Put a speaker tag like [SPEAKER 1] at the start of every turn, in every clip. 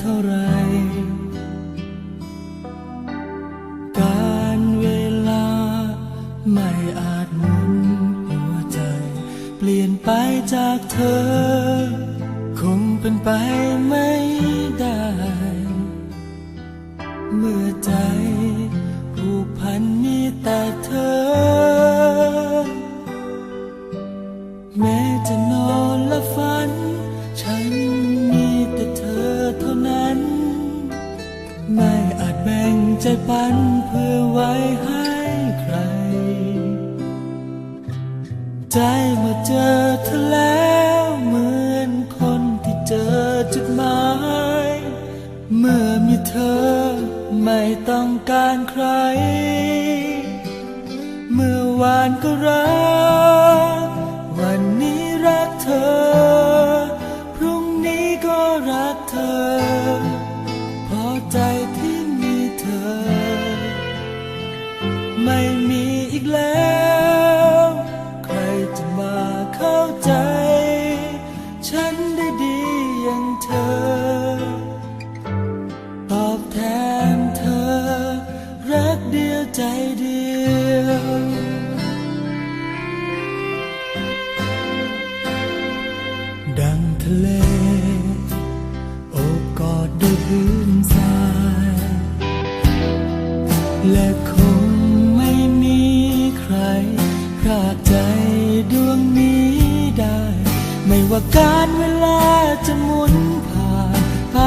[SPEAKER 1] เท่าไร การเวลาไม่อาจหมุนหัวใจ เปลี่ยนไปจากเธอ คงเป็นไปไม่ได้ เมื่อใจผูกพันมีแต่เธอ แม้จะนอนและฝัน ฉัน ใจปันเพื่อไว้ให้ใคร ใจมื่อเจอเธอแล้วเหมือนคนที่เจอจุดหมาย เมื่อมีเธอไม่ต้องการใคร เมื่อวานก็รัก วันนี้รักเธอ พรุ่งนี้ก็รักเธอ กแล้ว ใครจะมาเข้าใจ ฉันได้ดีอย่างเธอ ตอบแทนเธอ รักเดียวใจเดียวดังทะเลโอบกอดด้วยพื้นทราย และคง ดวงนี้ได้ ไม่ว่าการเวลาจะหมุนผ่านไป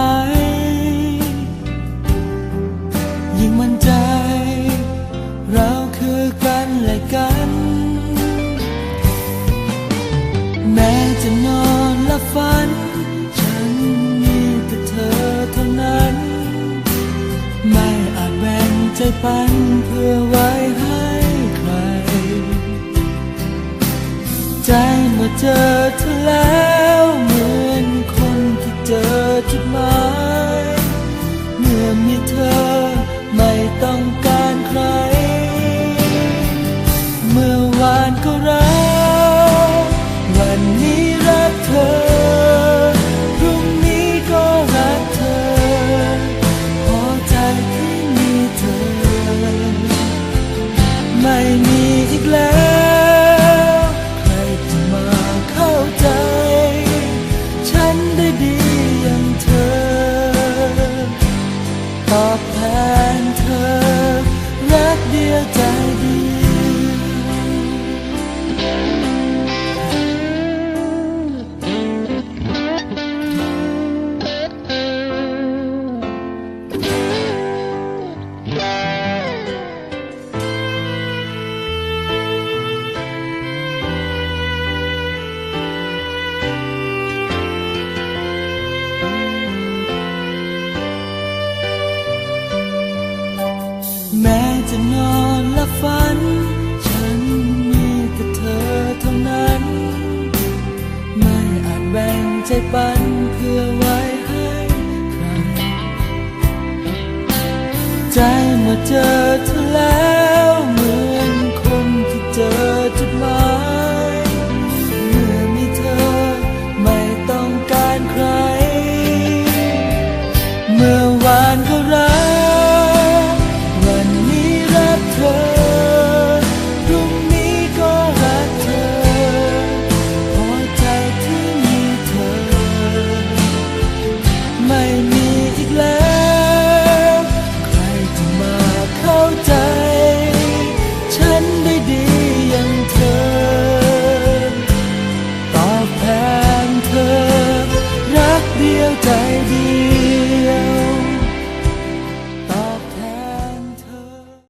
[SPEAKER 1] ยิ่งมั่นใจ เราคือกันและกัน แม้จะนอนและฝัน ฉันมีแต่เธอเท่านั้น ไม่อาจแบ่งใจปันเพื่อไว้ให้ ใจเมื่อเจอเธอแล้วเหมือนคนที่เจอจุดหมายเมื่อมีเธอไม่ต้องการใคร เมื่อวานก็รักวันนี้รักเธอ พรุ่งนี้ก็รักเธอพอใจที่มีเธอ ไม่มีอีกแล้ว แม้จะนอนและฝัน ฉันมีแต่เธอเท่านั้น ไม่อาจแบ่งใจปันเพื่อไว้ให้ใคร ใจเมื่อเจอเธอ 在地